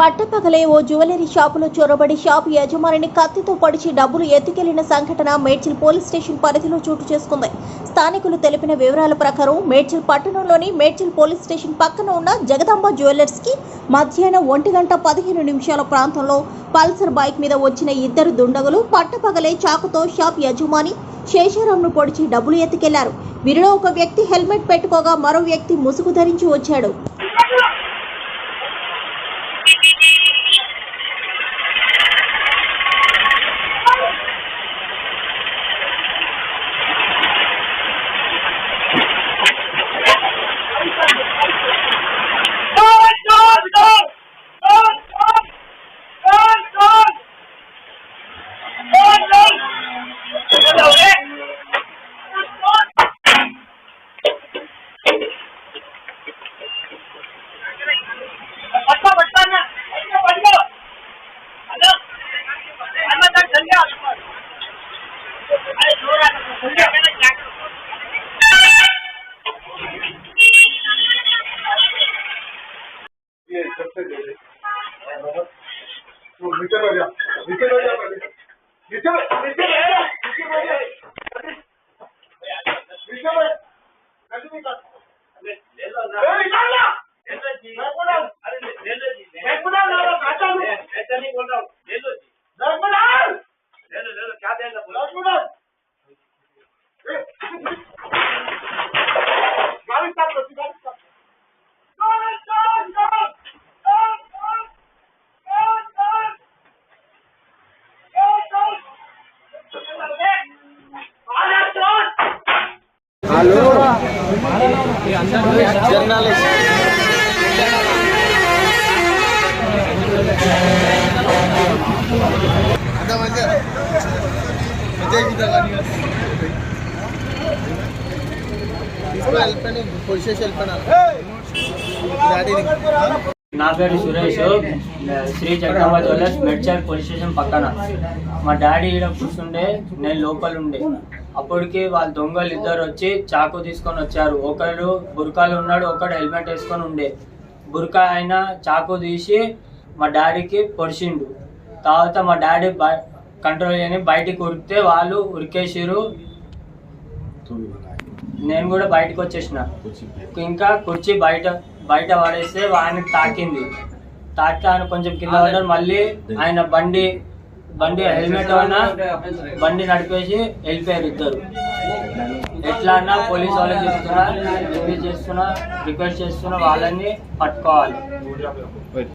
పట్టపగలే ఓ జ్యువెలరీ షాపులో చొరబడి షాపు యజమానిని కత్తితో పొడిచి డబ్బులు ఎత్తుకెళ్ళిన సంఘటన మేడ్చల్ పోలీస్ స్టేషన్ పరిధిలో చోటు చేసుకుంది. స్థానికులు తెలిపిన వివరాల ప్రకారం మేడ్చల్ పట్టణంలోని మేడ్చల్ పోలీస్ స్టేషన్ పక్కన ఉన్న జగదాంబ జ్యువెలర్స్కి మధ్యాహ్నం ఒంటి గంట పదిహేను నిమిషాల ప్రాంతంలో పల్సర్ బైక్ మీద వచ్చిన ఇద్దరు దుండగులు పట్టపగలే చాకుతో షాప్ యజమాని శేషారాంను పొడిచి డబ్బులు ఎత్తుకెళ్ళారు. వీరిలో ఒక వ్యక్తి హెల్మెట్ పెట్టుకోగా మరో వ్యక్తి ముసుగు ధరించి వచ్చాడు. सबसे दे दे तो मीटर आ जा मीटर आ जा నా పేరు Suresh. Sri Chakrabad jewellers Medchal police station పక్కన. మా డాడీ ఈడ కూర్చుండే నేను లోపల ఉండే అప్పటికి వాళ్ళ దొంగలు ఇద్దరు వచ్చి చాకు తీసుకొని వచ్చారు. ఒకడు బురకాలు ఉన్నాడు ఒకడు హెల్మెట్ వేసుకొని ఉండే. బురకా ఆయన చాకు తీసి మా డాడీకి పొడిచిండు. తర్వాత మా డాడీ కంట్రోల్ చేయని బయటికి ఉరికితే వాళ్ళు ఉరికేసిరు నేను కూడా బయటకు వచ్చేసిన. ఇంకా కుర్చీ బయట బయట పడేస్తే ఆయనకి తాకింది. తాకితే ఆయన కొంచెం కింద పడ్డాడు. మళ్ళీ ఆయన బండి బండి హెల్మెట్ అన్నా బండి నడిపేసి వెళ్ళిపోయారు ఇద్దరు. ఎట్లా అన్నా పోలీస్ వాళ్ళకి చెప్తున్నా రిక్వెస్ట్ చేస్తున్నా రిక్వెస్ట్ చేస్తున్నా వాళ్ళని పట్టుకోవాలి.